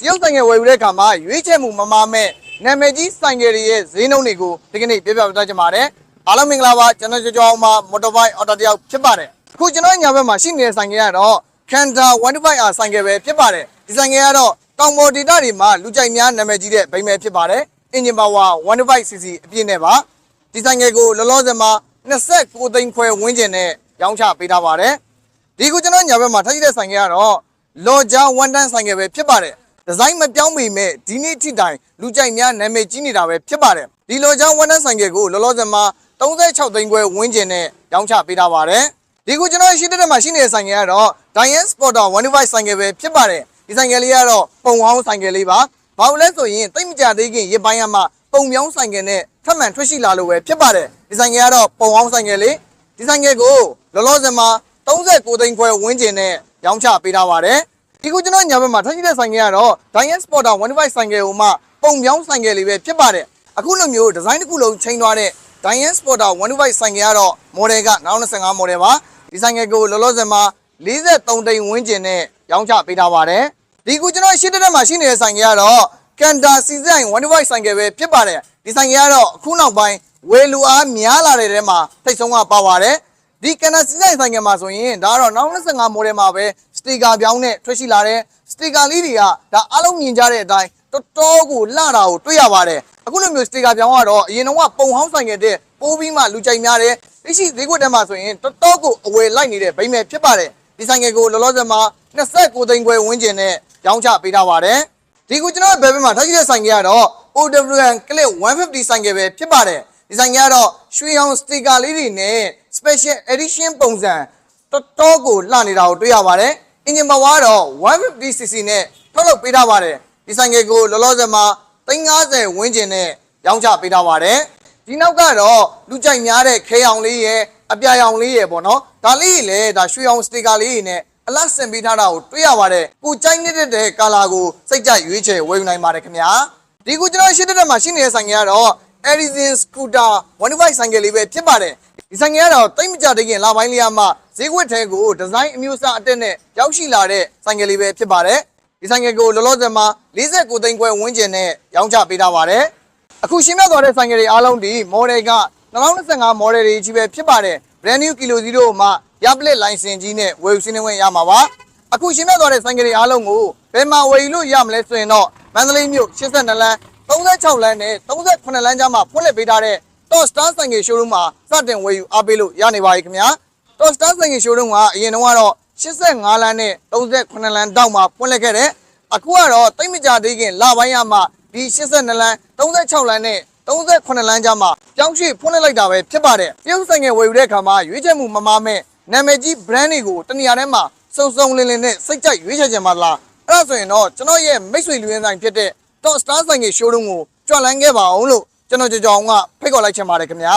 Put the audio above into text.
တရုတ်ဆိုင်ငယ်ဝယ်ယူတဲ့အခါမှာရွေးချယ်မှုမမာမဲ့နာမည်ကြီးဆိုင်ငယ်တွေရဲ့ဈေးနှုန်းတွေကိုဒီကနေ့ပြပြပြသချင်ပါတယ်အားလုံးမင်္ဂလာပါကျွန်တော်ကြောကြောအောင်မှာမော်တော်ဘိုက်အော်တိုတယောက်ဖြစ်ပါတယ်အခုကျွန်တော်ညာဘက်မှာရှိနေတဲ့ဆိုင်ငယ်ကတော့ Kanta 125R ဆိုင်ငယ်ပဲဖြစ်ပါတယ်ဒီဆိုင်ငယ်ကတော့တောင်ပေါ်ဒေသတွေမှာလူကြိုက်များနာမည်ကြီးတဲ့ဗိမ်းမဲဖြစ်ပါတယ်အင်ဂျင်ပါဝါ 125cc အပြည့်နဲ့ပါဒီဆိုင်ငယ်ကိုလောလောဆယ်မှာ29သိန်းခွဲဝန်းကျင်နဲ့ရောင်းချပေးထားပါတယ်ဒီခုကျွန်တော်ညာဘက်မှာထားရှိတဲ့ဆိုင်ကကတော့လော်ဂျာဝန်တန်းဆိုင်ကပဲဖြစ်ပါတယ် ဒီဇိုင်းမပြောင်းပေမဲ့ဒီနေ့ထိတိုင်လူကြိုက်များနာမည်ကြီးနေတာပဲဖြစ်ပါတယ်ဒီလော်ဂျာဝန်တန်းဆိုင်ကကိုလောလောဆယ်မှာ36သိန်းခွဲဝန်းကျင်နဲ့ရောင်းချပေးထားပါတယ်ဒီခုကျွန်တော်ရှိတဲ့မှာရှိနေတဲ့ဆိုင်ကကတော့ Diane Sporter 125ဆိုင်ကပဲဖြစ်ပါတယ်ဒီဆိုင်ကလေးကတော့ပုံဟောင်းဆိုင်ကလေးပါဘာလို့လဲဆိုရင်တိတ်မကြသေးခင်ရစ်ပိုင်းရမှာပုံပြောင်းဆိုင်ကနဲ့ထပ်မံထွက်ရှိလာလို့ပဲဖြစ်ပါတယ်ဒီဆိုင်ကကတော့ပုံဟောင်းဆိုင်ကလေးဒီဆိုင်ကကိုလောလောဆယ်မှာ39သိန်းခွဲဝန်းကျင်နဲ့ရောင်းချပေးထားပါတယ် ဒီခုကျွန်တော်ညာဘက်မှာထားရှိတဲ့ဆိုင်ကယ်ကတော့ Diane Sporter 125ဆိုင်ကယ်ဟိုမှပုံပြောင်းဆိုင်ကယ်လေးပဲဖြစ်ပါတယ်အခုလိုမျိုးဒီဇိုင်းတစ်ခုလုံးချိန်သွားတဲ့ Diane Sporter 125ဆိုင်ကယ်ကတော့ model က2025 model ပါဒီဆိုင်ကယ်ကိုလောလောဆယ်မှာ43သိန်းဝန်းကျင်နဲ့ရောင်းချပေးထားပါတယ်ဒီခုကျွန်တော်ရှင်းတဲ့မှာရှိနေတဲ့ဆိုင်ကယ်ကတော့ Kanta Season 125ဆိုင်ကယ်ပဲဖြစ်ပါတယ်ဒီဆိုင်ကယ်ကတော့အခုနောက်ပိုင်းဝယ်လူအားများလာတဲ့ထဲမှာထိတ်ဆုံးကပါပါတယ်ဒီကနစီဆိုင်ဆိုင်ကမှာဆိုရင်ဒါကတော့နောက်25 model မှာပဲ စတီကာပြောင်းနဲ့ထွက်ရှိလာတဲ့စတီကာလေးတွေကဒါအားလုံးမြင်ကြတဲ့အတိုင်းတော်တော်ကိုလှတာကိုတွေ့ရပါတယ်အခုလိုမျိုးစတီကာပြောင်းကတော့အရင်တော့ကပုံဟောင်းဆိုင်ကတဲ့ပိုးပြီးမှလူကြိုက်များတယ်သိရှိဈေးကွက်ထဲမှာဆိုရင်တော်တော်ကိုအဝယ်လိုက်နေတဲ့ဗိမ်းမဲ့ဖြစ်ပါတယ်ဒီဆိုင်ကကိုလောလောဆယ်မှာ29သိန်းခွဲဝန်းကျင်နဲ့ရောင်းချပေးထားပါတယ်ဒီခုကျွန်တော်ဘယ်ဘက်မှာထားရှိတဲ့ဆိုင်ကကတော့ OWN Click 150ဆိုင်ကပဲဖြစ်ပါတယ်ဒီဆိုင်ကကတော့ရွှေရောင်စတီကာလေးတွေနဲ့ special edition ပုံစံတော်တော်ကိုလှနေတာကိုတွေ့ရပါတယ်။ အင်ဂျင်ပါဝါကတော့ 150cc နဲ့ထုတ်လုပ်ပေးထားပါတယ်။ဒီဆိုင်ကယ်ကိုလောလောဆယ်မှာ350ဝန်းကျင်နဲ့ရောင်းချပေးထားပါတယ်။ဒီနောက်ကတော့လူကြိုက်များတဲ့ခဲအောင်လေးရဲ့အပြာရောင်လေးရဲ့ပေါ့နော်။ဒါလေးလေဒါရွှေအောင်စတီကာလေးနဲ့အလားဆင်ပေးထားတာကိုတွေ့ရပါတယ်။ကိုကြိုက်နေတဲ့ကာလာကိုစိတ်ကြိုက်ရွေးချယ်ဝယ်ယူနိုင်ပါတယ်ခင်ဗျာ။ဒီခုကျွန်တော်ရှင်းတဲ့မှာရှိနေတဲ့ဆိုင်ကယ်ကတော့ Edison Scooter 125ဆိုင်ကယ်လေးပဲဖြစ်ပါတယ်ဒီဆိုင်ကယ်ကတော့တိတ်မကြတဲ့ခင်လာပိုင်းလေးရမှ ဈေးကွက်ထဲကိုဒီဇိုင်းအမျိုးအစားအတက်နဲ့ရောက်ရှိလာတဲ့ဆိုင်ကယ်လေးပဲဖြစ်ပါတယ်ဒီဆိုင်ကယ်ကိုလောလောဆယ်မှာ49သိန်းခွဲဝန်းကျင်နဲ့ရောင်းချပေးထားပါတယ်အခုရှင်းပြသွားတဲ့ဆိုင်ကယ်တွေအားလုံးဒီ model က2025 model တွေကြီးပဲဖြစ်ပါတယ် brand new kilo 0မှာရပလက် license ကြီးနဲ့ဝယ်ယူစင်းနေဝင်ရမှာပါအခုရှင်းပြသွားတဲ့ဆိုင်ကယ်တွေအားလုံးကိုဘယ်မှာဝယ်ယူလို့ရမလဲဆိုရင်တော့မန္တလေးမြို့82လမ်း36လမ်းနဲ့38လမ်းကြားမှာဖွင့်လှစ်ပေးထားတဲ့ Top Star ဆိုင်ကယ် showroom မှာစတင်ဝယ်ယူအားပေးလို့ရနေပါပြီခင်ဗျာ Top Star ဆိုင်ကယ် showroom ကအရင်တုန်းကတော့85လမ်းနဲ့38လမ်းတောက်မှာဖွင့်လှစ်ခဲ့တယ်အခုကတော့တိတ်မကြသေးခင်လပိုင်းရမှဒီ82လမ်း36လမ်းနဲ့38လမ်းကြားမှာပြောင်းရွှေ့ဖွင့်လှစ်လိုက်တာပဲဖြစ်ပါတယ်တရုတ်ဆိုင်ကယ်ဝယ်ယူတဲ့အခါမှာရွေးချယ်မှုမမားမဲ့နာမည်ကြီး brand တွေကိုတနေရာထဲမှာစုံစုံလင်းလင်းနဲ့စိတ်ကြိုက်ရွေးချယ်ကြမှာလားအဲ့ဒါဆိုရင်တော့ကျွန်တော်ရဲ့မိတ်ဆွေလူရင်းဆိုင်ဖြစ်တဲ့ Top Star ဆိုင်က showroom ကိုကြွလန်းခဲ့ပါအောင်လို့ကျွန်တော်ကြောင်ကြောင်ကဖိတ်ခေါ်လိုက်ချင်ပါတယ်ခင်ဗျာ